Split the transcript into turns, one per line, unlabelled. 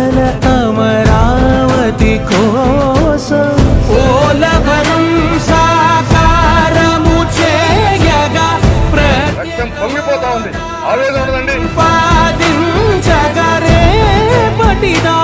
మన అమరావతి కోసం. ఓలవనం సాకారము చేయగా రక్తం పొంగిపోతా ఉంది.
ఆవేదన ఉందండి
పాదించగరే పటిదా.